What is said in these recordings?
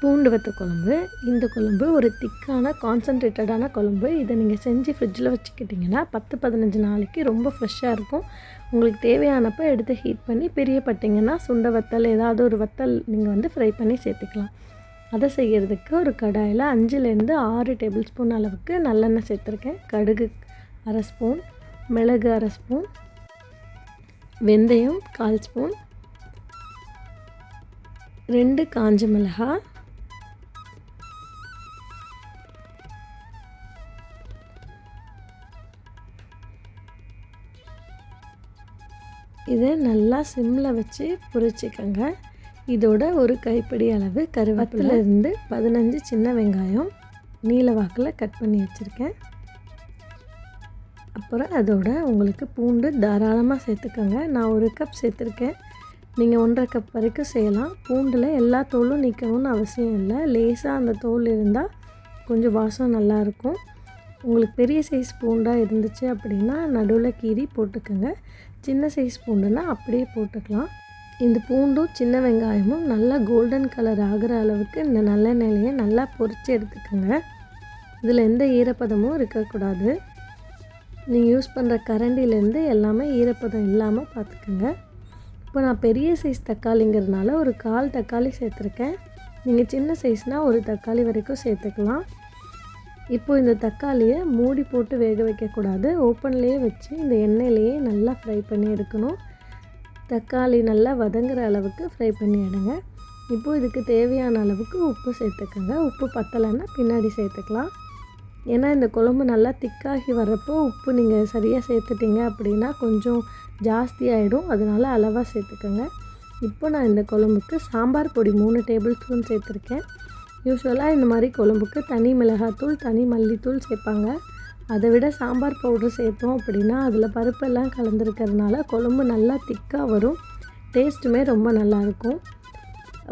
பூண்டு வத்த குழம்பு இந்த குழம்பு ஒரு திக்கான கான்சன்ட்ரேட்டடான குழம்பு. இதை நீங்கள் செஞ்சு ஃப்ரிட்ஜில் வச்சுக்கிட்டிங்கன்னா பத்து பதினஞ்சு நாளைக்கு ரொம்ப ஃப்ரெஷ்ஷாக இருக்கும். உங்களுக்கு தேவையானப்போ எடுத்து ஹீட் பண்ணி பிரியப்பட்டிங்கன்னா சுண்டை வத்தல் ஏதாவது ஒரு வத்தல் நீங்கள் வந்து ஃப்ரை பண்ணி சேர்த்துக்கலாம். அதை செய்கிறதுக்கு ஒரு கடாயில் அஞ்சுலேருந்து ஆறு டேபிள் ஸ்பூன் அளவுக்கு நல்லெண்ணெய் சேர்த்துருக்கேன். கடுகு அரை ஸ்பூன் மிளகு அரை ஸ்பூன் வெந்தயம் கால் ஸ்பூன் ரெண்டு காஞ்ச மிளகாய் இதை நல்லா சிம்மில் வச்சு பொரிச்சிக்கோங்க. இதோட ஒரு கைப்பிடி அளவு கருவேப்பிலேருந்து பதினஞ்சு சின்ன வெங்காயம். நீல வாக்கில் கட் பண்ணி வச்சுருக்கேன். அப்புறம் அதோட உங்களுக்கு பூண்டு தாராளமாக சேர்த்துக்கோங்க. நான் ஒரு கப் சேர்த்துருக்கேன். நீங்கள் ஒன்றரை கப் வரைக்கும் செய்யலாம். பூண்டில் எல்லா தோலும் நிற்கணும்னு அவசியம் இல்லை. லேசாக அந்த தோல் இருந்தால் கொஞ்சம் வாசம் நல்லாயிருக்கும் உங்களுக்கு பெரிய சைஸ் பூண்டாக இருந்துச்சு அப்படின்னா நடுவில் கீரி போட்டுக்கோங்க. சின்ன சைஸ் பூண்டுனா அப்படியே போட்டுக்கலாம். இந்த பூண்டும் சின்ன வெங்காயமும் நல்லா கோல்டன் கலர் ஆகிற அளவுக்கு இந்த நல்லெண்ணெயிலையே நல்லா பொரித்து எடுத்துக்கோங்க. இதில் எந்த ஈரப்பதமும் இருக்கக்கூடாது. நீங்கள் யூஸ் பண்ணுற கரண்டிலேருந்து எல்லாமே ஈரப்பதம் இல்லாமல் பார்த்துக்கோங்க இப்போ நான் பெரிய சைஸ் தக்காளிங்கிறதுனால ஒரு கால் தக்காளி சேர்த்துருக்கேன். நீங்கள் சின்ன சைஸ்னால் ஒரு தக்காளி வரைக்கும் சேர்த்துக்கலாம். இப்போது இந்த தக்காளியை மூடி போட்டு வேக வைக்கக்கூடாது. ஓப்பன்லேயே வச்சு இந்த எண்ணெயிலேயே நல்லா ஃப்ரை பண்ணி எடுக்கணும். தக்காளி நல்லா வதங்குற அளவுக்கு ஃப்ரை பண்ணி எடுங்க. இப்போது இதுக்கு தேவையான அளவுக்கு உப்பு சேர்த்துக்கோங்க. உப்பு பத்தலைன்னா பின்னாடி சேர்த்துக்கலாம். ஏன்னா இந்த குழம்பு நல்லா திக்காகி வர்றப்போ உப்பு நீங்கள் சரியாக சேர்த்துட்டிங்க அப்படின்னா கொஞ்சம் ஜாஸ்தி ஆகிடும் அதனால் அளவாக சேர்த்துக்கோங்க. இப்போ நான் இந்த குழம்புக்கு சாம்பார் பொடி மூணு டேபிள் ஸ்பூன் சேர்த்துருக்கேன். யூஸ்வலாக இந்த மாதிரி குழம்புக்கு தனி மிளகாத்தூள் தனி மல்லித்தூள் சேர்ப்பாங்க. அதை விட சாம்பார் பவுடர் சேர்த்தோம் அப்படின்னா அதில் பருப்பெல்லாம் கலந்துருக்கிறதுனால குழம்பு நல்லா திக்காக வரும். டேஸ்ட்டுமே ரொம்ப நல்லாயிருக்கும்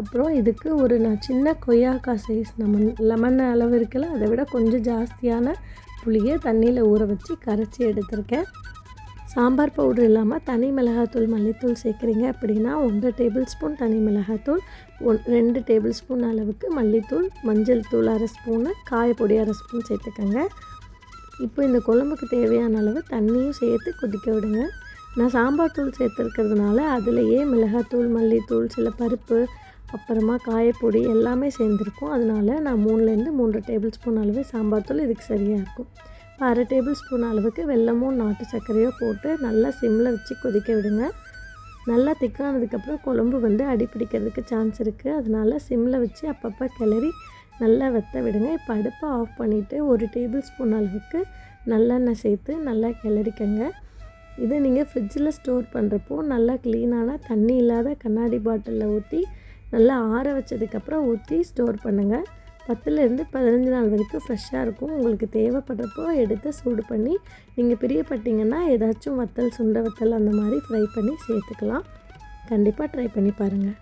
அப்புறம் இதுக்கு ஒரு நான் சின்ன கொய்யாக்காய் சைஸ் நம்ம லெமன் அளவு இருக்குல்ல அதை விட கொஞ்சம் ஜாஸ்தியான புளியை தண்ணியில் ஊற வச்சு கரைச்சி எடுத்திருக்கேன். சாம்பார் பவுடர் இல்லாமல் தனி மிளகாத்தூள் மல்லித்தூள் சேர்க்குறீங்க அப்படின்னா ஒன்றரை டேபிள் ஸ்பூன் தனி மிளகாத்தூள் ஒன் ரெண்டு டேபிள் ஸ்பூன் அளவுக்கு மல்லித்தூள் மஞ்சள் தூள் அரை ஸ்பூனு காயப்பொடி அரை ஸ்பூன் சேர்த்துக்கோங்க. இப்போ இந்த குழம்புக்கு தேவையான அளவு தண்ணியும் சேர்த்து கொதிக்க விடுங்க. நான் சாம்பார் தூள் சேர்த்துருக்கிறதுனால அதுலேயே மிளகாத்தூள் மல்லித்தூள் சில பருப்பு அப்புறமா காயப்பொடி எல்லாமே சேர்ந்துருக்கும். அதனால் நான் மூணுலேருந்து மூன்று டேபிள் ஸ்பூன் அளவு சாம்பார் தூள் இதுக்கு சரியாக இருக்கும் அரை டேபிள் ஸ்பூன் அளவுக்கு வெல்லமும் நாட்டு சர்க்கரையோ போட்டு நல்லா சிம்மில் வச்சு கொதிக்க விடுங்க. நல்லா திக்கானதுக்கப்புறம் குழம்பு வந்து அடிப்பிடிக்கிறதுக்கு சான்ஸ் இருக்குது அதனால் சிம்மில் வச்சு அப்பப்போ கிளறி நல்லா வெத்த விடுங்க. இப்போ அடுப்பை ஆஃப் பண்ணிவிட்டு ஒரு டேபிள் ஸ்பூன் அளவுக்கு நல்லெண்ணெய் சேர்த்து நல்லா கிளறிக்கங்க. இதை நீங்கள் ஃப்ரிட்ஜில் ஸ்டோர் பண்ணுறப்போ நல்லா க்ளீனான தண்ணி இல்லாத கண்ணாடி பாட்டிலில் ஊற்றி நல்லா ஆற வச்சதுக்கப்புறம் ஊற்றி ஸ்டோர் பண்ணுங்கள் பத்துலேருந்து பதினஞ்சு நாள் வரைக்கும் ஃப்ரெஷ்ஷாக இருக்கும். உங்களுக்கு தேவைப்படுறப்போ எடுத்து சூடு பண்ணி நீங்கள் பிரியப்பட்டீங்கன்னா ஏதாச்சும் வத்தல் சுண்டை வத்தல் அந்த மாதிரி ஃப்ரை பண்ணி சேர்த்துக்கலாம். கண்டிப்பாக ட்ரை பண்ணி பாருங்கள்